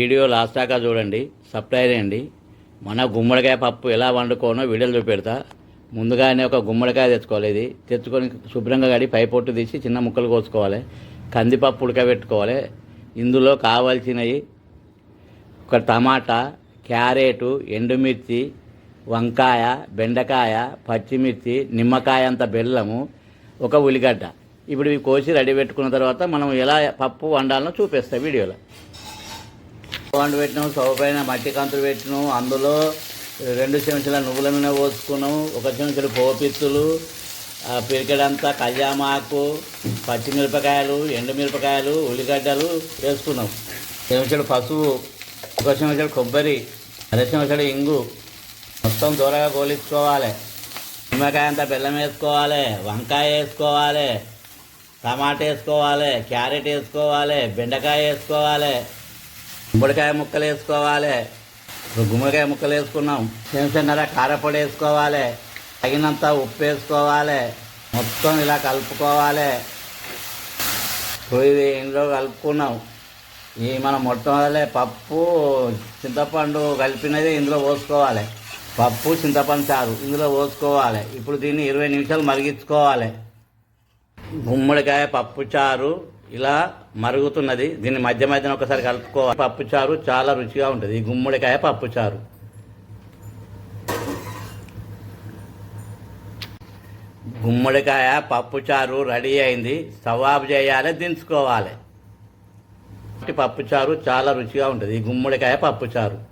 Video last దాకా చూడండి supply చేయండి. మన గుమ్మడికాయ పప్పు ఎలా వండుకోనో వీడియోలు చూపెడతా. ముందుగానే ఒక గుమ్మడికాయ తెచ్చుకోవాలి ఇది. తెచ్చుకొని శుభ్రంగా కడి పై పొట్టు తీసి చిన్న ముక్కలు కోసుకోవాలి. కందిపప్పు ఉడకబెట్టుకోవాలి. ఇందులో కావాల్సినవి ఒక టమాటా క్యారెటు ఎండుమిర్చి వంకాయ బెండకాయ పచ్చిమిర్చి నిమ్మకాయ అంత బెల్లము ఒక ఉల్లిగడ్డ. ఇప్పుడు ఇవి కోసి రెడీ పెట్టుకున్న తర్వాత మనం ఎలా పప్పు వండాలనో చూపిస్తాం వీడియోలో. పండు పెట్టినాం స్టవ్ పైన మట్టి కంతులు పెట్టినాం. అందులో రెండు చెంచాల నువ్వుల మీద పోసుకున్నాం. ఒక చెంచాడు పోపిత్తులు ఆ పిరికెడంతా కళ్యామాకు పచ్చిమిరపకాయలు ఎండుమిరపకాయలు ఉల్లిగడ్డలు వేసుకున్నాం. చెంచాడు పసుపు ఒక చెంచాడు కొబ్బరి అర చెంచాడు ఇంగు. మొత్తం దూరగా గోలించుకోవాలి. నిమ్మకాయ అంతా బెల్లం వేసుకోవాలి వంకాయ వేసుకోవాలి టమాటా వేసుకోవాలి క్యారెట్ వేసుకోవాలి బెండకాయ వేసుకోవాలి. గుమ్మడికాయ ముక్కలు వేసుకోవాలి. ఇప్పుడు గుమ్మడికాయ ముక్కలు వేసుకున్నాం. చిన్నర కారపొడి వేసుకోవాలి. తగినంత ఉప్పు వేసుకోవాలి. మొత్తం ఇలా కలుపుకోవాలి. ఇప్పుడు ఇది ఇందులో కలుపుకున్నాం. ఈ మనం మొట్టమొదలే పప్పు చింతపండు కలిపినది ఇందులో పోసుకోవాలి. పప్పు చింతపండు చారు ఇందులో పోసుకోవాలి. ఇప్పుడు దీన్ని ఇరవై నిమిషాలు మరిగించుకోవాలి. గుమ్మడికాయ పప్పు చారు ఇలా మరుగుతున్నది. దీన్ని మధ్య మధ్యన ఒకసారి కలుపుకోవాలి పప్పు చారు చాలా రుచిగా ఉంటుంది. ఈ గుమ్మడికాయ పప్పు చారు. గుమ్మడికాయ పప్పు చారు రెడీ అయింది. సవాబు చేయాలి దించుకోవాలి. పప్పు చారు చాలా రుచిగా ఉంటుంది. ఈ గుమ్మడికాయ పప్పు చారు.